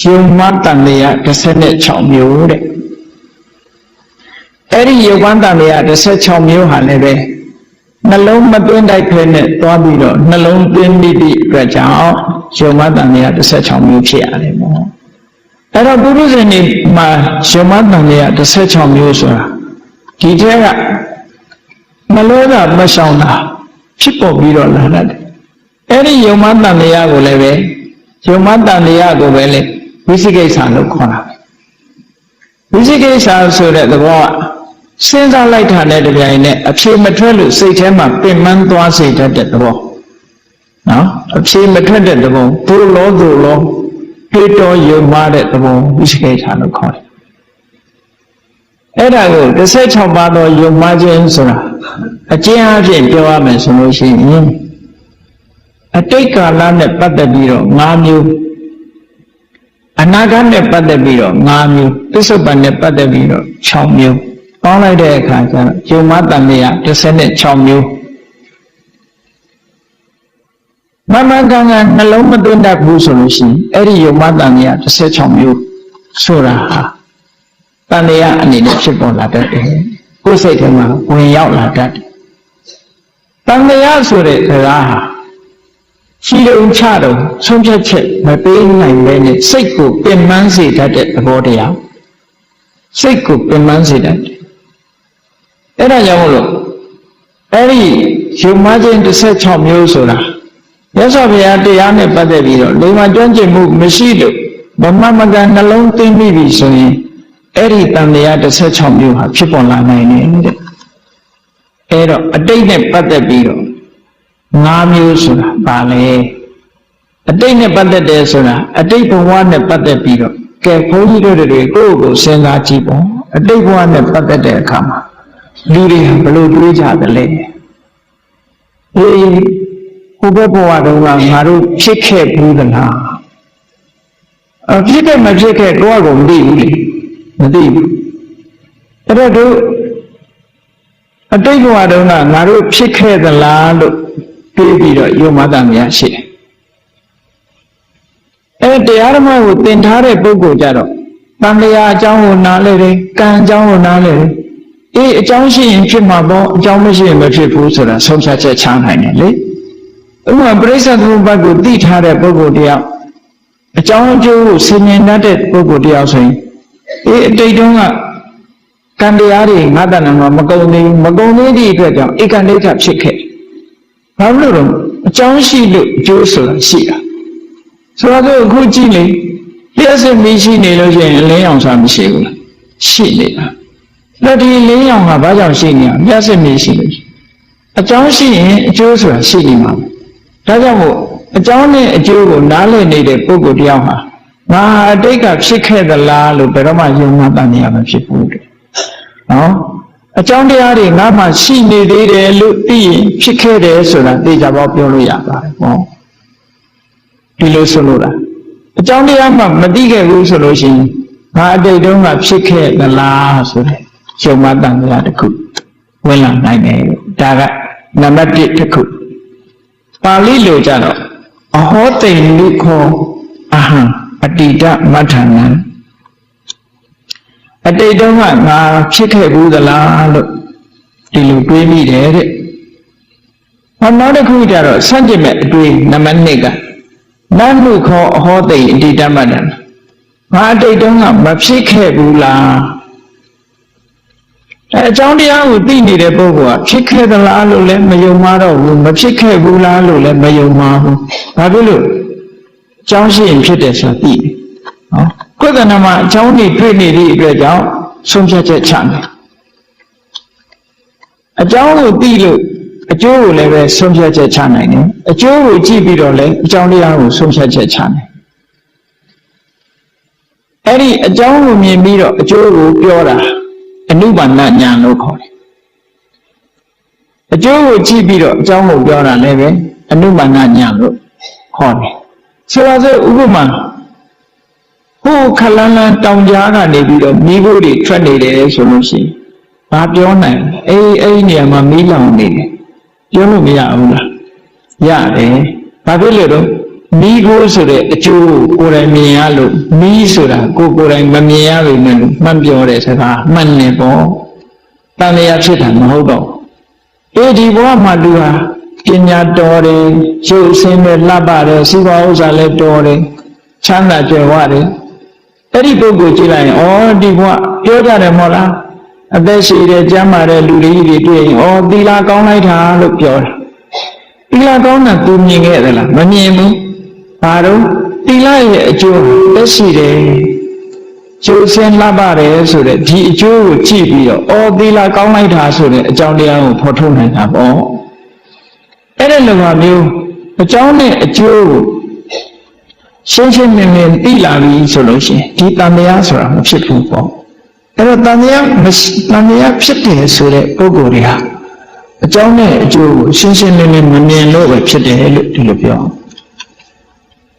ယုံမှတန်တရား16မျိုးတဲ့အဲ့ဒီယုံမှတန်တရား16မျိုးဟာလည်းပဲနှလုံးမသွင်းတိုက်ဖဲနဲ့သွားပြီးတော့နှလုံးသွင်းမိသည့်အတွက်ကြောင့်ယုံမှတန်တရား16မျိုးဖြစ်ရတယ်ပေါ့အဲ့တော့ပုရုဇဉ်တွေမှာယုံမှတန်တရား16မျိုးဆိုတာဒီထဲကနှလုံးကမဆောင်တာဖြစ်ပေါ်ပြီးတော့လာတတ်တယ်အဲ့ဒီယုံမှတန်တရားကိုလည်းပဲယုံမှတန်တရားကိုပဲလေ ဝိသိကိစ္စလို့ခေါ်တာပဲဝိသိကိစ္စဆိုတဲ့သဘောကစဉ်းစားလိုက်တာနဲ့တပြိုင်နက်အဖြေမထွက်လို့စိတ်ထဲမှာပင်ပန်းသွားစေတတ်တဲ့သဘောနော်အဖြေမထွက်တဲ့သဘောဘုလောသူလောဖေတော်ယုံမှားတဲ့သဘောဝိသိကိစ္စလို့ခေါ်တယ်အဲ့ဒါကို16ပါးသောယုံမှားခြင်းဆိုတာအကျဉ်းအဖြစ်ပြောရမယ်ဆိုလို့ရှိရင်အတိတ်ကာလနဲ့ပတ်သက်ပြီးတော့၅မျိုး အနာဂတ်နဲ့ပတ်သက်ပြီးတော့၅မျိုးပစ္စုပန်နဲ့ပတ်သက်ပြီးတော့6မျိုးပေါင်းလိုက်တဲ့အခါကျတော့ယုံမတန်မြတ်16မျိုးမမကံကနှလုံးမသွင်းတတ်ဘူးဆိုလို့ရှိရင်အဲ့ဒီယုံမတန်မြတ်16မျိုးဆိုတာဟာတန်မြတ်အနေနဲ့ဖြစ်ပေါ်လာတတ်တယ်ကိုယ်စိတ်ထဲမှာဝင်ရောက်လာတတ်တယ်တန်မြတ်ဆိုတဲ့စကားဟာ ရှိတုံချတုံဆုံးဖြတ်ချက်မပေးနိုင်ပဲနဲ့စိတ်ကိုပင်ပန်းစေတတ်တဲ့သဘောတရားစိတ်ကိုပင်ပန်းစေတတ်တယ်အဲ့ဒါကြောင့်မလို့အဲ့ဒီယုံမခြင်း16မျိုးဆိုတာမြတ်စွာဘုရားတရားနဲ့ပတ်သက်ပြီးတော့လိမ္မာကျွမ်းကျင်မှုမရှိလို့မမမကန်နှလုံးသွင်းပြီးပြီဆိုရင်အဲ့ဒီတန်တရား16မျိုးဟာဖြစ်ပေါ်လာနိုင်တယ်တဲ့အဲ့တော့အတိတ်နဲ့ပတ်သက်ပြီးတော့ ၅မျိုးဆိုတာပါလေအတိတ်နဲ့ပတ်သက်တယ်ဆိုတာအတိတ်ဘဝနဲ့ပတ်သက်ပြီးတော့ကဲဘုန်းကြီးတို့တွေကိုယ့်ကိုစဉ်းစားကြည့်ပေါ့အတိတ်ဘဝနဲ့ပတ်သက်တဲ့အခါမှာလူတွေဘယ်လိုတွေးကြသလဲအေးဟိုဘက်ဘဝတုန်းကငါတို့ဖြစ်ခဲ့ဘူးသလားအဖြစ်ခဲ့မဖြစ်ခဲ့တော့ကိုမသိဘူးလေမသိဘူးအဲ့တော့တို့အတိတ်ဘဝတုန်းကငါတို့ဖြစ်ခဲ့သလားလို့ တွေးပြီးတော့ယုံမတများရှိတယ်အဲတရားဓမ္မကိုသင်ထားတဲ့ပုဂ္ဂိုလ်ကြတော့တန်လျာအကြောင်းကိုနားလဲတယ်ကံအကြောင်းကိုနားလဲတယ်အေးအကြောင်းရှိရင်ဖြစ်မှာပေါ့အကြောင်းမရှိရင်မဖြစ်ဘူးဆိုတာဆုံးဖြတ်ချက်ချနိုင်တယ်လေဥပမာပရိစ္ဆေသမုပ္ပါဒ်ကိုသိထားတဲ့ပုဂ္ဂိုလ်တယောက်အကြောင်းအကျိုးကိုဆင်ញင်တတ်တဲ့ပုဂ္ဂိုလ်တယောက်ဆိုရင်အေးအတိတ်တုန်းကကံတရားတွေငါတဏ္ဍာမှာမကုံသေးဘူးမကုံသေးသည့်အတွက်ကြောင့်ဧကန္တိကဖြစ်ခဲ့ ဘာလို့လဲအကြောင်းရှိလို့အကျိုးဆိုတာရှိတာဆိုတော့အခုကြည့်လေလျှက်စစ်မီးရှိနေလို့ရှိရင်အလင်းရောင်ဆိုတာမရှိဘူးလားရှိနေတာလက်ဒီလင်းရောင်ကဘာကြောင့်ရှိနေလဲလျှက်စစ်မီးရှိလို့အကြောင်းရှိရင်အကျိုးဆိုတာရှိနေမှာဒါကြောင့်မို့အကြောင်းနဲ့အကျိုးကိုနားလည်နေတဲ့ပုဂ္ဂိုလ်တယောက်ဟာငါအတိတ်ကဖြစ်ခဲ့သလားလို့ဘယ်တော့မှယုံမှတန်နေရမှာဖြစ်ဘူးတဲ့နော် အကြောင်းတရားတွေငါမှရှိနေသေးတယ်လို့သိရင်ဖြစ်ခဲ့တယ်ဆိုတာသိကြပါပြောလို့ရပါတယ်ပေါ့ဒီလိုဆိုလို့လားအကြောင်းတရားမှမသိခဲ့ဘူးဆိုလို့ရှိရင်ငါအတိတ်တုန်းကဖြစ်ခဲ့သလားဆိုတဲ့ယုံမှတန်တရားတစ်ခုဝင်လာနိုင်တယ်ဒါကနံပါတ်1တစ်ခုပါဠိလိုကြတော့အဟောတိန်လူခောအဟံအတိတမထဏံ အတိတ်တုန်းကငါဖြစ်ခဲ့ဘူးသလားလို့ဒီလိုတွေးမိတယ်တဲ့။ဟောနောက်တစ်ခုကျတော့ဆန့်ကျင်မဲ့အတွေးနံပါတ်2ကနတ်မှုခောအဟောတိအတိတမတံငါအတိတ်တုန်းကမဖြစ်ခဲ့ဘူးလားအဲအကြောင်းတရားကိုသိနေတဲ့ပုဂ္ဂိုလ်ကဖြစ်ခဲ့သလားလို့လည်းမယုံမှားတော့ဘူးမဖြစ်ခဲ့ဘူးလားလို့လည်းမယုံမှားဘူးဘာဖြစ်လို့အကြောင်းရှိရင်ဖြစ်တယ်ဆိုတာသိတယ်နော် ကိုယ်ကဏ္ဍမှာအကြောင်းတွေတွေ့နေသည့်အတွက်ကြောင့်ဆုံးဖြတ်ချက်ချမယ်အကြောင်းကိုသိလို့အကျိုးကိုလည်းပဲဆုံးဖြတ်ချက်ချနိုင်တယ်အကျိုးကိုကြည့်ပြီးတော့လည်းအကြောင်းတရားကိုဆုံးဖြတ်ချက်ချနိုင်အဲ့ဒီအကြောင်းကိုမြင်ပြီးတော့အကျိုးကိုပြောတာအနုပါဏညာလို့ခေါ်တယ်အကျိုးကိုကြည့်ပြီးတော့အကြောင်းကိုပြောတာလည်းပဲအနုပါဏညာလို့ခေါ်တယ်ဆိုတော့ဆိုဥပမာ ဟိုခလန်းလန်းတောင်ကြားကနေပြီးတော့မိဖို့တွေထွက်နေတယ်ဆိုလို့ရှိရင်ဘာပြောနိုင်လဲအေးအဲ့ဒီနေရာမှာမီးလောင်နေတယ်ပြောလို့မရဘူးလားရတယ်ဘာဖြစ်လို့တော့မိကိုဆိုတဲ့အကျိုးကိုယ်တိုင်မြင်ရလို့မိဆိုတာကိုယ်ကိုယ်တိုင်မမြင်ရပေမဲ့လို့မှန်ပြောတဲ့စကားမှန်နေပေါ့တန်လျာဖြစ်တာမဟုတ်တော့အေဒီဘဝမှာလူဟာပညာတော်တယ်ရုပ်အစင်းနဲ့လှပတယ်စီးပွားဥစ္စာလည်းတော်တယ်ချမ်းသာကြွယ်ဝတယ် အဲ့ဒီပုဂ္ဂိုလ်ကြည့်လိုက်ရင်ဩဒီဘဝပြောကြတယ်မဟုတ်လားအသက်ရှိတဲ့ကျမ်းမာတဲ့လူတွေကြီးတွေတွေ့ရင်ဩသီလကောင်းလိုက်တာလို့ပြောတယ်သီလကောင်းတာသူမြင်ခဲ့သလားမမြင်ဘူးဘာတော့သီလရဲ့အကျိုးသက်ရှိတယ်ကျိုးစင်လှပတယ်ဆိုတဲ့ဒီအကျိုးကိုကြည့်ပြီးတော့ဩသီလကောင်းလိုက်တာဆိုတဲ့အကြောင်းတရားကိုဖော်ထုတ်နိုင်တာပေါ့အဲ့ဒီလိုပါမျိုးအကြောင်းနဲ့အကျိုးကို ရှင်းရှင်းလင်းလင်းသိလာပြီဆိုလို့ရှိရင်ဒီတန်တရားဆိုတာမဖြစ်ဘူးပေါ့အဲ့တော့တန်တရားတန်တရားဖြစ်တယ်ဆိုတဲ့ပုဂ္ဂိုလ်တွေဟာအကြောင်းနဲ့အကျိုးကိုရှင်းရှင်းလင်းလင်းမမြင်လို့ပဲဖြစ်တယ်လို့ဒီလိုပြော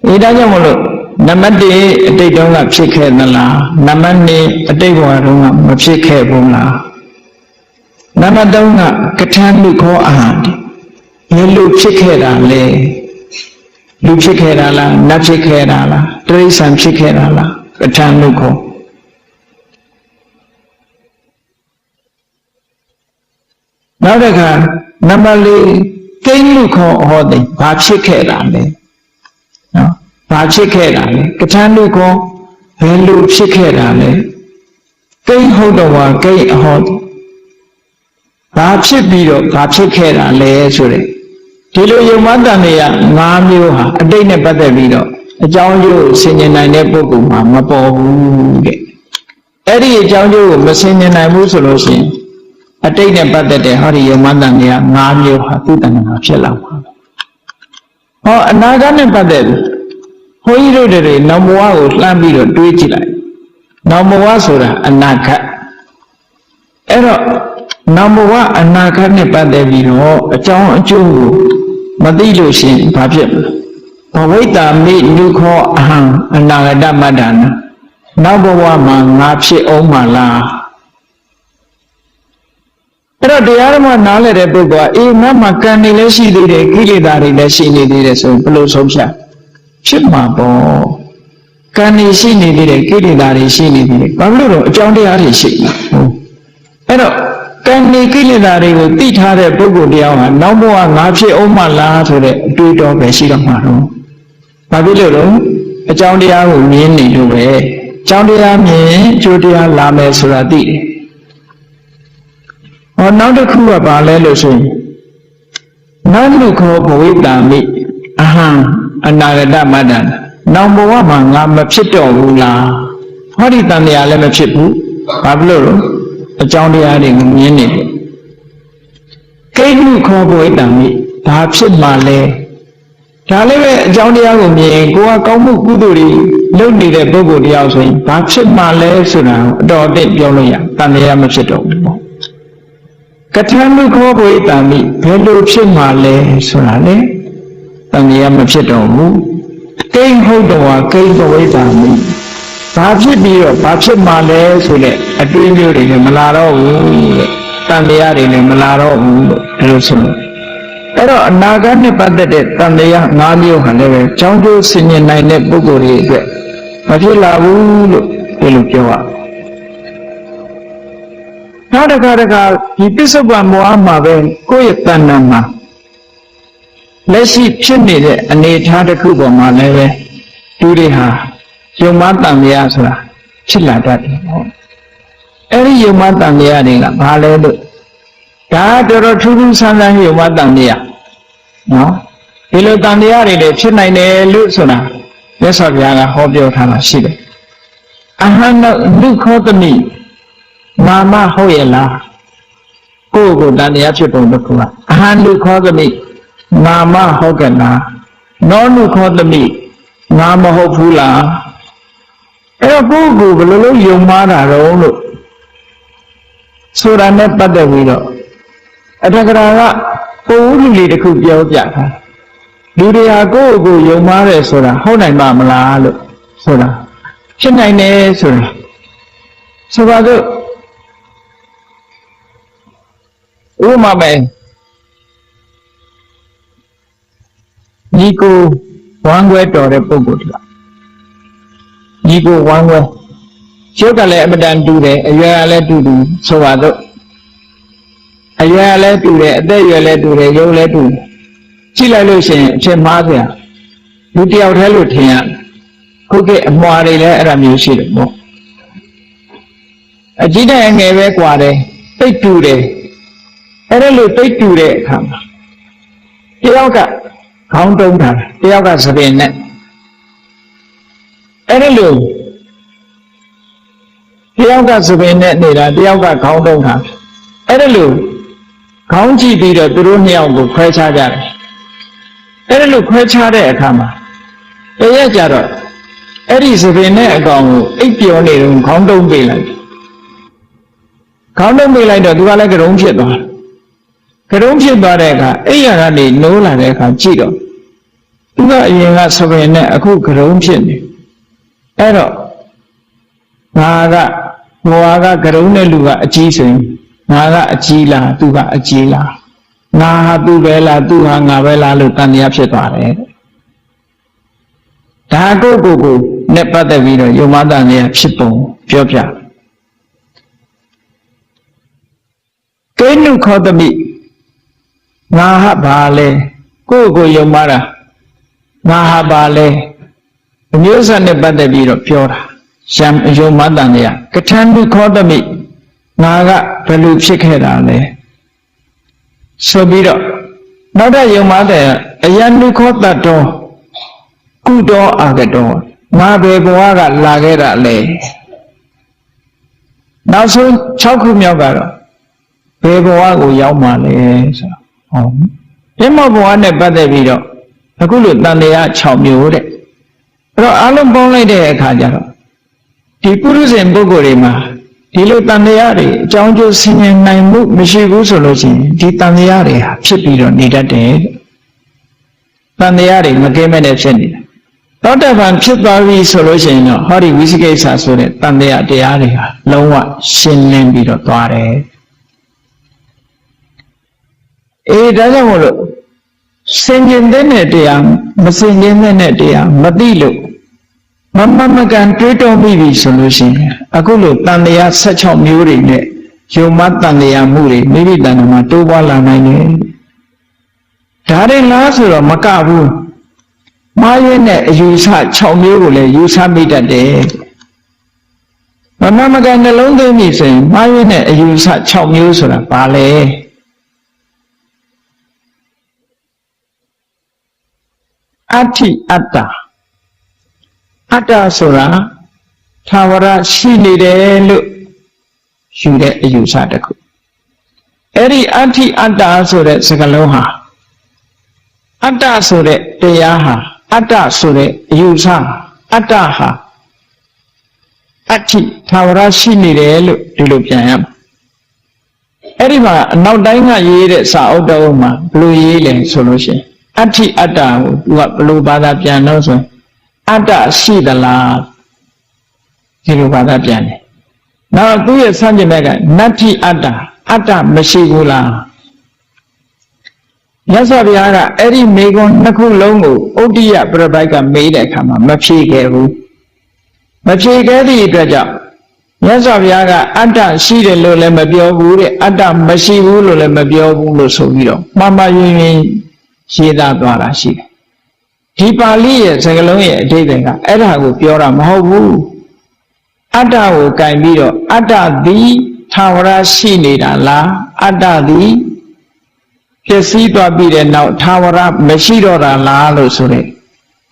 အဲဒါကြောင့်မလို့နံပါတ်1အတိတ်တုန်းကဖြစ်ခဲ့သလားနံပါတ်2အတိတ်ဘဝတုန်းကမဖြစ်ခဲ့ဘူးလားနံပါတ်3ကကထာလူခောအာဟံဘယ်လိုဖြစ်ခဲ့တာလဲ လူဖြစ်ခဲ့တာလားနတ်ဖြစ်ခဲ့တာလားတိရစ္ဆာန်ဖြစ်ခဲ့တာလားကထာလူခောနောက်တစ်ခါနံပါတ်၄ကိန်းလူခောဟောတယ်ဘာဖြစ်ခဲ့တာလဲနော်ဘာဖြစ်ခဲ့တာလဲကထာလူခောဘယ်လိုဖြစ်ခဲ့တာလဲကိန်းဟုတ်တော်ဟာကိန်းအဟောဘာဖြစ်ပြီးတော့ဘာဖြစ်ခဲ့တာလဲဆိုတဲ့ ဒီလိုယုံမတန်တွေက၅မျိုးဟာအတိတ်နဲ့ပတ်သက်ပြီးတော့အကြောင်းကျိုးဆင်ញင်နိုင်တဲ့ပုဂ္ဂိုလ်မှာမပေါ်ဘူးတဲ့အဲ့ဒီအကြောင်းကျိုးကိုမဆင်ញင်နိုင်ဘူးဆိုလို့ရှိရင်အတိတ်နဲ့ပတ်သက်တဲ့ဟောဒီယုံမတန်တွေက၅မျိုးဟာသူ့တဏ္ဍာဖြစ်လာမှာဟောအနာဂတ်နဲ့ပတ်သက်ပြီးဘုန်းကြီးတို့တွေနောက်ဘဝကိုလှမ်းပြီးတော့တွေးကြည့်လိုက်နောက်ဘဝဆိုတာအနာဂတ်အဲ့တော့နောက်ဘဝအနာဂတ်နဲ့ပတ်သက်ပြီးတော့အကြောင်းအကျိုးကို မသိလို့ရှိရင်ဘာဖြစ်မလဲဘဝိတ္တာမိလူခောအဟံအနာဂတမတ္တနာနောက်ဘဝမှာငါဖြစ်အောင်မလားအဲ့တော့တရားဓမ္မနားလည်တဲ့ပုဂ္ဂိုလ်ကအေးငါမှာကံနေလည်းရှိသေးတယ်ကိလေသာတွေလည်းရှိနေသေးတယ်ဆိုရင်ဘယ်လိုဆုံးဖြတ်ဖြစ်မှာပေါ့ကံနေရှိနေသေးတယ်ကိလေသာတွေရှိနေသေးတယ်ဘာလို့တော့အကြောင်းတရားတွေရှိနေဟုတ်အဲ့တော့ ကံနေကိလေသာတွေကိုသိထားတဲ့ပုဂ္ဂိုလ်တရားဟာနောက်ဘဝငါဖြစ်အောင်မလားဆိုတဲ့အတွေးတော်ပဲရှိတော့မှာတော့ဘာဖြစ်လို့လဲအကြောင်းတရားကိုမြင်နေလို့ပဲအကြောင်းတရားမြင်ကျိုးတရားလာမယ်ဆိုတာသိတယ်ဟောနောက်တစ်ခုကဘာလဲလို့ဆိုရင်နတ်လူခောဘဝိတ္တမိအဟံအနာဂတမတ္တနောင်ဘဝမှာငါမဖြစ်တော့ဘူးလားဟောဒီတန်တရားလည်းမဖြစ်ဘူးဘာဖြစ်လို့လဲ အကြောင်းတရားတွေကိုမြင်နေတယ်ကိဋ္ဌုခောဘဝိတ္တမိဘာဖြစ်မှလဲဒါလည်းပဲအကြောင်းတရားကိုမြင်ရင်ကိုကကောင်းမှုကုသိုလ်တွေလုပ်နေတဲ့ပုဂ္ဂိုလ်တရားဆိုရင်ဘာဖြစ်မှလဲဆိုတာအတော်အသင့်ပြောလို့ရတန်တရားမဖြစ်တော့ဘူးပေါ့ကထဏုခောဘဝိတ္တမိဘယ်လိုဖြစ်မှလဲဆိုတာလေတန်တရားမဖြစ်တော့ဘူးကိန်းဟုတ်တော်ကိန်းဘဝိတ္တမိ ဘာဖြစ်ပြီးတော့ဘာဖြစ်မှလဲဆိုတဲ့အတွေးမျိုးတွေလည်းမလာတော့ဘူးတဲ့တန်တရားတွေလည်းမလာတော့ဘူးလို့ဒီလိုဆိုလို့အဲ့တော့အနာဂတ်နဲ့ပတ်သက်တဲ့တန်တရား၅မျိုးဟာလည်းပဲကြောင်းကျိုးဆင်ញင်နိုင်တဲ့ပုဂ္ဂိုလ်တွေအတွက်မဖြစ်လာဘူးလို့ဒီလိုပြောရနောက်တစ်ခါတစ်ခါဒီပစ္စုပန်မောဟမှာပဲကိုယ့်ရဲ့တဏ္ဍာမှာလက်ရှိဖြစ်နေတဲ့အနေအထားတစ်ခုပေါ်မှာလည်းပဲသူတွေဟာ ယုံမတန်မြာဆိုတာဖြစ်လာတတ်တယ်ပေါ့အဲ့ဒီယုံမတန်မြာတွေကဘာလဲလို့ဒါတော်တော်ထူးထူးဆန်းဆန်းယုံမတန်မြာနော်ဒီလိုတန်မြာတွေလည်းဖြစ်နိုင်တယ်လို့ဆိုတာမြတ်စွာဘုရားကဟောပြောထားတာရှိတယ်အဟံနုခောတမိမာမဟုတ်ရဲ့လားကိုယ့်ကိုယ်တန်မြာဖြစ်ပုံတစ်ခုကအဟံနုခောတမိမာမဟုတ်ကလားနောနုခောတမိငါမဟုတ်ဘူးလား အဲ့တော့ကိုယ့်ကိုယ်ဘယ်လိုလုပ်ယုံမှားတာတော့လို့ဆိုတာနဲ့ပတ်သက်ပြီးတော့အထက်ကရာကပုံဦးလူလေးတစ်ခုပြောပြတာလူတွေဟာကိုယ့်ကိုယ်ယုံမှားတယ်ဆိုတာဟုတ်နိုင်ပါမလားလို့ဆိုတာဖြစ်နိုင်တယ်ဆိုတာဆိုပါတော့ဥပမာပဲညီကိုဝမ်းခွဲတော်တဲ့ပုဂ္ဂိုလ်တွေက ညီကိုဝမ်းဝဲရုပ်ကလည်းအမတန်တူတယ်အရွယ်ကလည်းတူတူဆိုပါတော့အရွယ်ကလည်းတူတယ်အသက်အရွယ်လည်းတူတယ်ရုပ်လည်းတူတယ်ကြည့်လိုက်လို့ရှိရင်အဖြစ်မှားစရာလူတယောက်တည်းလို့ထင်ရဟုတ်ကဲ့အမွာတွေလည်းအဲ့ဒါမျိုးရှိတယ်ပေါ့အကြီးနဲ့အငယ်ပဲကွာတယ်တိတ်တူတယ်အဲ့ဒါလို့တိတ်တူတဲ့အခါမှာတယောက်ကခေါင်းတုံးတာတယောက်ကသပင်နဲ့ အဲ့ဒါလို့တယောက်ကသပင်နဲ့နေတာတယောက်ကခေါင်းတုံးထားအဲ့ဒါလို့ခေါင်းကြည့်ပြီးတော့သူတို့နှစ်ယောက်ကိုခွဲခြားကြတယ်အဲ့ဒါလို့ခွဲခြားတဲ့အခါမှာတရက်ကြတော့အဲ့ဒီသပင်နဲ့အကောင်ကိုအိပ်ပျော်နေတော့ခေါင်းတုံးပေးလိုက်ခေါင်းတုံးပေးလိုက်တော့သူကလည်းကရုံးဖြစ်သွားကရုံးဖြစ်သွားတဲ့အခါအိပ်ရကနေနိုးလာတဲ့အခါကြည့်တော့သူကအရင်ကသပင်နဲ့အခုကရုံးဖြစ်နေ အဲ့တော့ငါကဘဝကကရုံးတဲ့လူကအကြီးဆိုရင်ငါကအကြီးလားသူကအကြီးလားငါဟာသူပဲလားသူဟာငါပဲလားလို့တန်တရားဖြစ်သွားတယ်ဒါကိုကိုကိုနဲ့ပတ်သက်ပြီးတော့ယုံမတန်တရားဖြစ်ပုံပြောပြကိနုခောတမိငါဟာဘာလဲကိုကိုယုံမတာငါဟာဘာလဲ အမျိုးအစားနဲ့ပတ်သက်ပြီးတော့ပြောတာယံယုံမတန်တရားကထံဒုခောတမိငါကဘယ်လိုဖြစ်ခဲ့တာလဲဆိုပြီးတော့နောက်တဲ့ယုံမတဲ့အယံဒုခောတတ်တော်ကုတော်အာကတော်ငါဘယ်ဘဝကလာခဲ့တာလဲနောက်ဆုံး6ခုမြောက်ကတော့ဘယ်ဘဝကိုရောက်မှလဲဆိုတော့ဟောပြမဘဝနဲ့ပတ်သက်ပြီးတော့အခုလိုတန်တရား6မျိုးတဲ့ အဲ့တော့အလုံးပေါင်းလိုက်တဲ့အခါကျတော့ဒီပုရုဇဉ်ပုဂ္ဂိုလ်တွေမှာဒီလိုတန်တရားတွေအကြောင်းကျိုးဆင်ញင်နိုင်မှုမရှိဘူးဆိုလို့ရှိရင်ဒီတန်တရားတွေဟာဖြစ်ပြီးတော့နေတတ်တယ်တန်တရားတွေမကင်းမဲ့နဲ့ဖြစ်နေတယ်သောတပန်ဖြစ်သွားပြီဆိုလို့ရှိရင်တော့ဟောဒီဝိသိကိစ္စဆိုတဲ့တန်တရားတရားတွေဟာလုံးဝရှင်းလင်းပြီးတော့သွားတယ်အေးဒါကြောင့်မို့လို့ စင်ကျင်တဲ့တရားမစင်ကျင်တဲ့တရားမသိလို့မမမကန်တွေးတောမိပြီဆိုလို့ရှိရင်အခုလို့တန်တရား16မျိုးတွေနဲ့ယုံမတန်တရားမှုတွေမိမိတန်တမှာတိုးပွားလာနိုင်တယ်ဒါတွေလားဆိုတော့မကဘူးမှားရင်းနဲ့အယူဆ6မျိုးကိုလည်းယူဆမိတတ်တယ်မမမကန်နှလုံးသွင်းပြီဆိုရင်မှားရင်းနဲ့အယူဆ6မျိုးဆိုတာဘာလဲ အဋ္ဌိအတ္တအတ္တဆိုတာသာဝရရှိနေတယ်လို့ယူတဲ့အယူဆတစ်ခုအဲ့ဒီအဋ္ဌိအတ္တဆိုတဲ့စကားလုံးဟာအတ္တဆိုတဲ့တရားဟာအတ္တဆိုတဲ့အယူဆအတ္တဟာအဋ္ဌိသာဝရရှိနေတယ်လို့ဒီလိုပြန်ရမှာအဲ့ဒီမှာအနောက်တိုင်းကရေးတဲ့စာအုပ်တော်မှာဘယ်လိုရေးလဲဆိုလို့ရှိရင် အဋ္ဌိအတ္တကိုသူကဘယ်လိုဘာသာပြန်လို့ဆိုရင်အတ္တရှိသလားဒီလိုဘာသာပြန်တယ်နောက်သူ့ရဲ့ဆန့်ကျင်ဘက်ကနတ္ထိအတ္တအတ္တမရှိဘူးလားမြတ်စွာဘုရားကအဲ့ဒီမေကွန်နှစ်ခုလုံးကိုဥဒ္ဒိယပြပိုက်ကမေးတဲ့အခါမှာမဖြေခဲ့ဘူးမဖြေခဲ့သည့်အတွက်ကြောင့်မြတ်စွာဘုရားကအတ္တရှိတယ်လို့လည်းမပြောဘူးတဲ့အတ္တမရှိဘူးလို့လည်းမပြောဘူးလို့ဆိုပြီးတော့မှားမှားယွင်းယွင်း ရေးသားသွားတာရှိတယ်ဒီပါဠိရဲ့စကားလုံးရဲ့အဓိပ္ပာယ်ကအဲ့ဒါကိုပြောတာမဟုတ်ဘူးအတ္တကိုကင်ပြီးတော့အတ္တသည်သာဝရရှိနေတာလားအတ္တသည်ဖြစ်စည်းသွားပြီးတဲ့နောက်သာဝရမရှိတော့တာလားလို့ဆိုတဲ့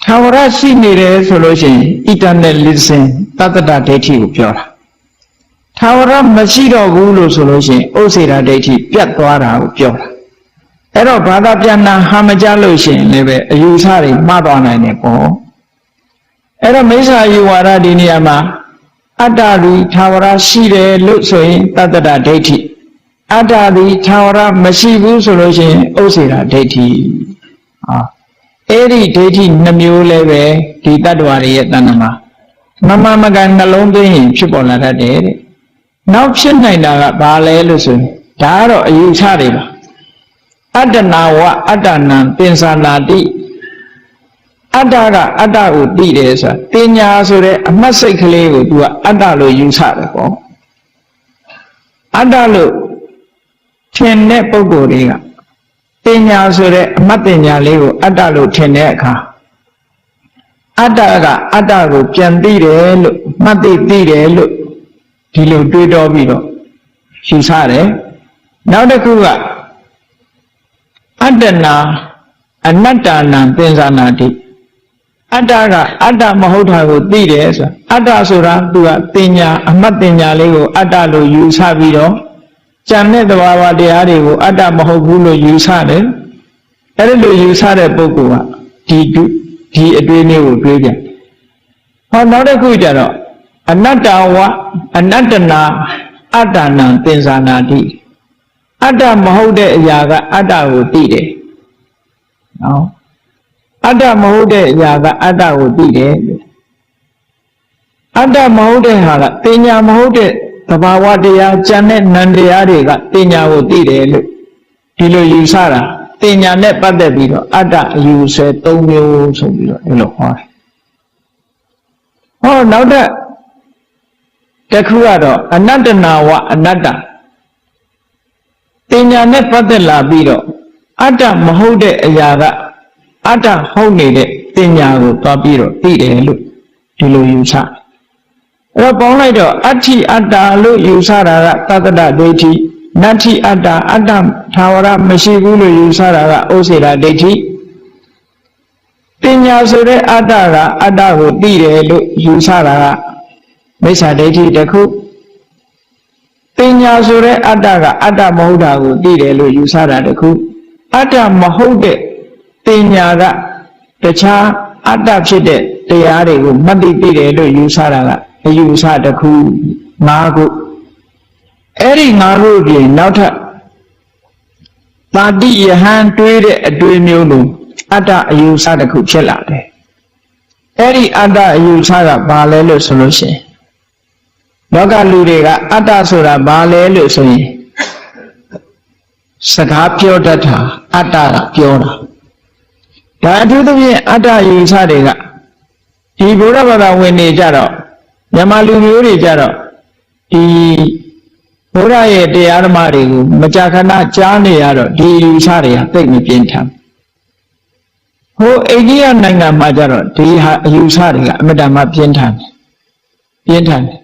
သာဝရရှိနေတယ်ဆိုလို့ရှိရင် eternalism တတ္တဒိဋ္ဌိကိုပြောတာသာဝရမရှိတော့ဘူးလို့ဆိုလို့ရှိရင်ဥစေတာဒိဋ္ဌိပြတ်သွားတာကိုပြောတာ အဲ့တော့ဘာသာပြန်နာဟာမကြလို့ရှိရင်လည်းပဲအယူဆတွေမှားသွားနိုင်တယ်ပေါ့အဲ့တော့မိစ္ဆာယူဝါဒဒီနေရာမှာအတ္တဒီသာဝရရှိတယ်လို့ဆိုရင်တတ္တဒိဋ္ဌိအတ္တဒီသာဝရမရှိဘူးဆိုလို့ရှိရင်ဥစ္စေတာဒိဋ္ဌိဟာအဲ့ဒီဒိဋ္ဌိနှမျိုးလည်းပဲဒီတတ္တဝါတွေရဲ့တဏ္ဍမှာမမမကနှလုံးသွင်းရင်ဖြစ်ပေါ်လာတတ်တယ်တဲ့နောက်ဖြစ်နိုင်တာကဘာလဲလို့ဆိုရင်ဒါကတော့အယူဆတွေပါ အတ္တနာဝအတ္တနံပင်စာနာတိအတ္တကအတ္တကိုသိတယ်ဆိုတာတင်ညာဆိုတဲ့အမှတ်စိတ်ကလေးကို तू ကအတ္တလို့ယူဆတယ်ပေါ့အတ္တလို့ထင်တဲ့ပုံကိုယ်တွေကတင်ညာဆိုတဲ့အမှတ်တင်ညာလေးကိုအတ္တလို့ထင်တဲ့အခါအတ္တကအတ္တကိုပြန်သိတယ်လို့မှတ်သိသိတယ်လို့ဒီလိုတွေးတောပြီးတော့ယူဆတယ်နောက်တစ်ခုက အတ္တနာအနတ္တနာသင်္ဇာနာတိအတ္တကအတ္တမဟုတ်တာကိုသိတယ်ဆိုတာအတ္တဆိုတာသူကတင်ညာအမှတ်တင်ညာလေးကိုအတ္တလို့ယူဆပြီးတော့ကြံတဲ့သဘာဝတရားတွေကိုအတ္တမဟုတ်ဘူးလို့ယူဆတယ်အဲ့ဒီလိုယူဆတဲ့ပုဂ္ဂိုလ်ကဒီဒီအတွေးမျိုးကိုတွေးပြန်ဟောနောက်တစ်ခုကျတော့အနတ္တဝအနတ္တနာအတ္တနာသင်္ဇာနာတိ အတ္တမဟုတ်တဲ့အရာကအတ္တကိုသိတယ်နော်အတ္တမဟုတ်တဲ့အရာကအတ္တကိုသိတယ်အတ္တမဟုတ်တဲ့ဟာကတင်ညာမဟုတ်တဲ့သဘာဝတရားကြံတဲ့နံတရားတွေကတင်ညာကိုသိတယ်လို့ဒီလိုယူဆတာတင်ညာနဲ့ပတ်သက်ပြီးတော့အတ္တအယူဆဲ၃မျိုးဆိုပြီးတော့ဒီလိုဟောတယ်ဟောနောက်တဲ့တခုကတော့အနတ္တနာဝအနတ္တ တင်ညာနဲ့ပတ်သက်လာပြီးတော့အတ္တမဟုတ်တဲ့အရာကအတ္တဟုတ်နေတဲ့တင်ညာကိုသွားပြီးတော့သိတယ်လို့ဒီလိုယူဆအဲ့တော့ပေါင်းလိုက်တော့အဋ္ဌိအတ္တလို့ယူဆတာကတတ္တဒိဋ္ဌိနတ္ထိအတ္တအတ္တသာဝရမရှိဘူးလို့ယူဆတာကဥစေတာဒိဋ္ဌိပညာဆိုတဲ့အတ္တကအတ္တကိုသိတယ်လို့ယူဆတာကမိစ္ဆာဒိဋ္ဌိတစ်ခု ပညာဆိုတဲ့အတ္တကအတ္တမဟုတ်တာကိုသိတယ်လို့ယူဆတာတစ်ခုအတ္တမဟုတ်တဲ့ပညာကတခြားအတ္တဖြစ်တဲ့တရားတွေကိုမှတ်သိသိတယ်လို့ယူဆတာကအယူဆတစ်ခု၅ခုအဲ့ဒီ၅ခုပြင်နောက်ထပ်ပါတိယဟန်တွေးတဲ့အတွေ့မျိုးလုံးအတ္တအယူဆတစ်ခုဖြစ်လာတယ်အဲ့ဒီအတ္တအယူဆကဘာလဲလို့ဆိုလို့ရှိရင် လောကလူတွေကအတ္တဆိုတာဘာလဲလို့ဆိုရင်စကားပြောတတ်တာအတ္တကပြောတာဒါအထူးသဖြင့်အတ္တယူဆတွေကဒီဘုရားဘာသာဝင်နေကြတော့မြန်မာလူမျိုးတွေကြတော့ဒီဘုရားရဲ့တရားဓမ္မတွေကိုမကြာခဏကြားနေရတော့ဒီယူဆတွေကသိမပြင်းထန်ဟိုအိန္ဒိယနိုင်ငံမှာကြတော့ဒီဟာအယူဆတွေကအမတန်မှပြင်းထန်တယ်ပြင်းထန်တယ်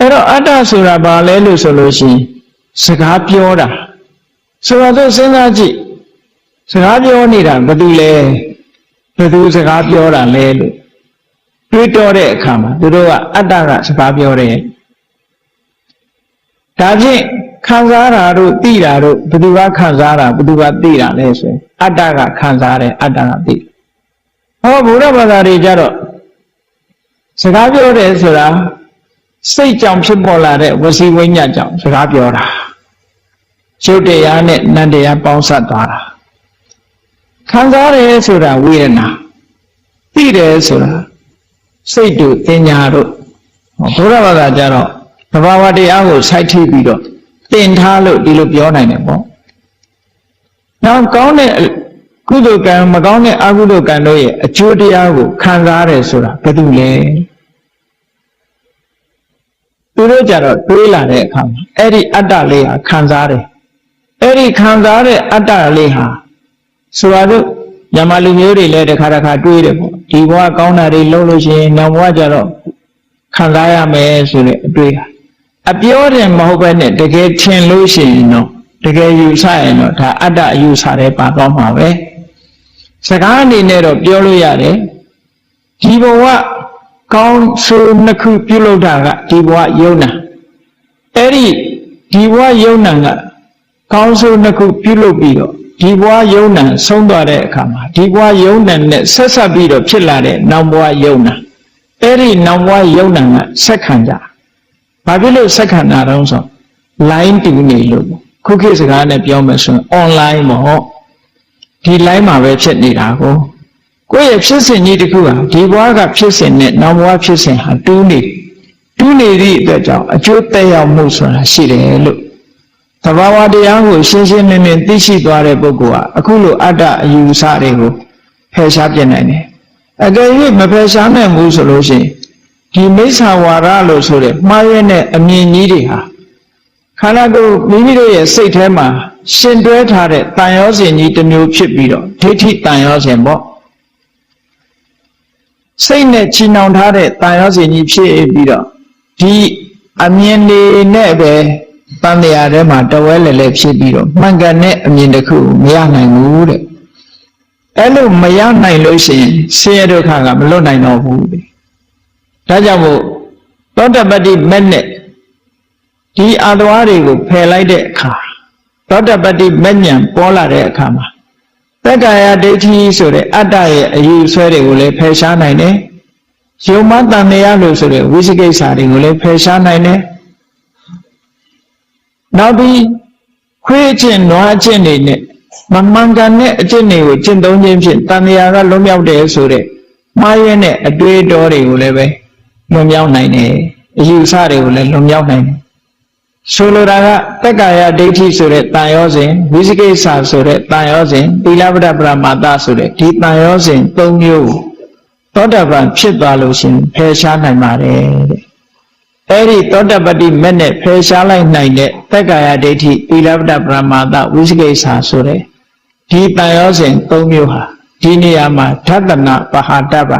အဲ့တော့အတ္တဆိုတာဘာလဲလို့ဆိုလို့ရှိရင်စကားပြောတာဆိုတော့စဉ်းစားကြည့်စကားပြောနေတာဘာတူလဲဘယ်သူစကားပြောတာလဲလို့တွေးတောတဲ့အခါမှာသူတို့ကအတ္တကစကားပြောတယ်ဒါဖြင့်ခံစားတာတို့သိတာတို့ဘယ်သူကခံစားတာဘယ်သူကသိတာလဲဆိုရင်အတ္တကခံစားတယ်အတ္တကသိဟောဘုရားဘာသာတွေကြတော့စကားပြောတယ်ဆိုတာ စိတ်ကြောင့်ဖြစ်ပေါ်လာတဲ့ဝစီဝိညာဉ်ကြောင့်စကားပြောတာရုပ်တရားနဲ့နံတရားပေါင်းစပ်သွားတာခံစားတယ်ဆိုတာဝေဒနာသိတယ်ဆိုတာစိတ်တို့အညာတို့ဘုရားဘာသာကြတော့သဘာဝတရားကိုစိုက်ထိပြီးတော့တင်ထားလို့ဒီလိုပြောနိုင်တယ်ပေါ့နောက်ကောင်းတဲ့ကုသိုလ်ကံမကောင်းတဲ့အကုသိုလ်ကံတို့ရဲ့အကျိုးတရားကိုခံစားရတယ်ဆိုတာဘယ်သူလဲ သူတို့ကြတော့တွေးလာတဲ့အခါမှာအဲ့ဒီအတ္တလေးဟာခံစားတယ်အဲ့ဒီခံစားတဲ့အတ္တလေးဟာဆိုရတော့ညမလူမျိုးတွေလည်းတစ်ခါတစ်ခါတွေးတယ်ပေါ့ဒီဘဝကောင်းတာတွေလုပ်လို့ရှိရင်နောက်ဘဝကျတော့ခံစားရမယ်ဆိုတဲ့အတွေးဟာအပြောတယ်မဟုတ်ပဲနဲ့တကယ်ထင်လို့ရှိရင်တော့တကယ်ယူဆရင်တော့ဒါအတ္တအယူဆတဲ့ပါတော့မှာပဲစကားအနေနဲ့တော့ပြောလို့ရတယ်ဒီဘဝ ကောင်းဆိုးနှစ်ခုပြုလုပ်တာကဒီဘဝယုံနာအဲ့ဒီဒီဘဝယုံနာကကောင်းဆိုးနှစ်ခုပြုလုပ်ပြီးတော့ဒီဘဝယုံနာဆုံးသွားတဲ့အခါမှာဒီဘဝယုံနာနဲ့ဆက်ဆက်ပြီးတော့ဖြစ်လာတဲ့နောက်ဘဝယုံနာအဲ့ဒီနောက်ဘဝယုံနာကဆက်ခံကြဘာဖြစ်လို့ဆက်ခံတာတော့ဆို line တူနေလို့ခုခေတ်စကားနဲ့ပြောမယ်ဆိုရင် online မဟုတ်ဒီ line မှာပဲဖြစ်နေတာကို ကိုယ့်ရဲ့ဖြစ်စဉ်ကြီးတစ်ခုဟာဒီဘဝကဖြစ်စဉ်နဲ့နောက်ဘဝဖြစ်စဉ်ဟာတူးနေတူးနေသည့်အတွက်ကြောင့်အကျိုးသက်ရောက်မှုဆိုတာရှိတယ်လို့သဘာဝတရားကိုရှင်းရှင်းလင်းလင်းသိရှိသွားတဲ့ပုဂ္ဂိုလ်ဟာအခုလိုအတ္တအယူဆတွေကိုဖယ်ရှားပြနိုင်တယ်အကယ်၍မဖယ်ရှားနိုင်ဘူးဆိုလို့ရှိရင်ဒီမိစ္ဆာဝါဒလို့ဆိုတဲ့မှားရဲတဲ့အမြင်ကြီးတွေဟာခန္ဓာကိုယ်မိမိတို့ရဲ့စိတ်ထဲမှာရှင်တွဲထားတဲ့တန်ရောစဉ်ကြီးတစ်မျိုးဖြစ်ပြီးတော့ဒိဋ္ဌိတန်ရောစဉ်ပေါ့ စိတ်နဲ့ချီနှောင်ထားတဲ့တန်ရောစဉ်ကြီးဖြစ်ပြီးတော့ဒီအမြင်တွေနဲ့ပဲတန်တရားထဲမှာတဝဲလဲလဲဖြစ်ပြီးတော့မှန်ကန်တဲ့အမြင်တစ်ခုမရနိုင်ဘူးတဲ့အဲ့လိုမရနိုင်လို့ရှိရင်ဆင်းရဲဒုက္ခကမလွတ်နိုင်တော့ဘူးတဲ့ဒါကြောင့်မို့သောတပတ္တိမက်နဲ့ဒီအာတဝါတွေကိုဖယ်လိုက်တဲ့အခါသောတပတ္တိမဉ္ဇဉ်ပေါ်လာတဲ့အခါမှာ သက္ကာယဒိဋ္ဌိဆိုတဲ့အတ္တရဲ့အယူဆွဲတွေကိုလည်းဖယ်ရှားနိုင်တယ်။ယုံမတန်တရားလို့ဆိုတဲ့ဝိသိကိစ္စတွေကိုလည်းဖယ်ရှားနိုင်တယ်။နောက်ပြီးခွေးခြင်းနွားခြင်းတွေနဲ့မမှန်ကန်တဲ့အကျင့်တွေကိုကျင့်သုံးခြင်းဖြင့်တန်တရားကလွတ်မြောက်တယ်ဆိုတဲ့မှားရဲတဲ့အတွေးအတော်တွေကိုလည်းပဲလွန်မြောက်နိုင်တယ်။အယူဆတွေကိုလည်းလွန်မြောက်နိုင်တယ် ဆိုလိုတာကတက္ကာယဒိဋ္ဌိဆိုတဲ့တန်ရောစဉ်ဝိသိကိစ္စဆိုတဲ့တန်ရောစဉ်သီလပဒပရမာတဆိုတဲ့ဒီတန်ရောစဉ်၃မျိုးသောတပန်ဖြစ်သွားလို့ရှင်ဖယ်ရှားနိုင်ပါတယ်တဲ့အဲ့ဒီသောတပတ္တိမဲ့နဲ့ဖယ်ရှားလိုက်နိုင်တဲ့တက္ကာယဒိဋ္ဌိသီလပဒပရမာတဝိသိကိစ္စဆိုတဲ့ဒီတန်ရောစဉ်၃မျိုးဟာဒီနေရာမှာဓတနာပဟာတပ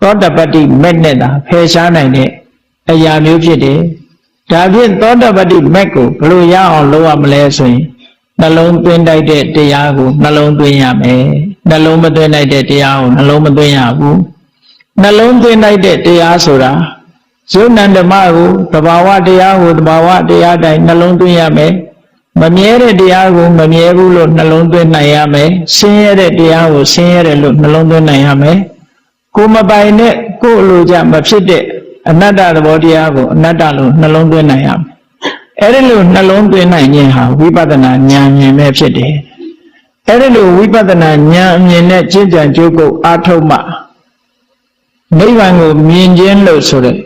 သောတပတ္တိမဲ့နဲ့သာဖယ်ရှားနိုင်တဲ့အရာမျိုးဖြစ်တယ် ဒါဖြင့်သောတပတ္တိမက်ကိုဘယ်လိုရအောင်လုပ်ရမလဲဆိုရင်နှလုံးသွင်းတိုက်တဲ့တရားကိုနှလုံးသွင်းရမယ်နှလုံးမသွင်းတိုက်တဲ့တရားကိုနှလုံးမသွင်းရဘူးနှလုံးသွင်းတိုက်တဲ့တရားဆိုတာဇုဏန္ဓမကိုတဘာဝတရားကိုတဘာဝတရားတိုင်းနှလုံးသွင်းရမယ်မမြဲတဲ့တရားကိုမမြဲဘူးလို့နှလုံးသွင်းနိုင်ရမယ်ဆင်းရဲတဲ့တရားကိုဆင်းရဲတယ်လို့နှလုံးသွင်းနိုင်ရမယ်ကိုမပိုင်တဲ့ကိုအလိုကြမဖြစ်တဲ့ အနတ္တသဘောတရားကိုအနတ္တလို့နှလုံးသွင်းနိုင်ရမယ်။အဲဒီလိုနှလုံးသွင်းနိုင်ခြင်းဟာဝိပဿနာဉာဏ်မြင်ပဲဖြစ်တယ်။အဲဒီလိုဝိပဿနာဉာဏ်အမြင်နဲ့ကျင့်ကြံကြိုးကုပ်အားထုတ်မှနိဗ္ဗာန်ကိုမြင်ခြင်းလို့ဆိုတဲ့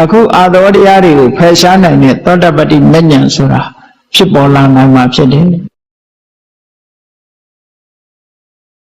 အခုအာသောတရားတွေကိုဖယ်ရှားနိုင်တဲ့သောတပတ္တိမဉ္ဇဉ်ဆိုတာဖြစ်ပေါ်လာနိုင်မှာဖြစ်တယ်။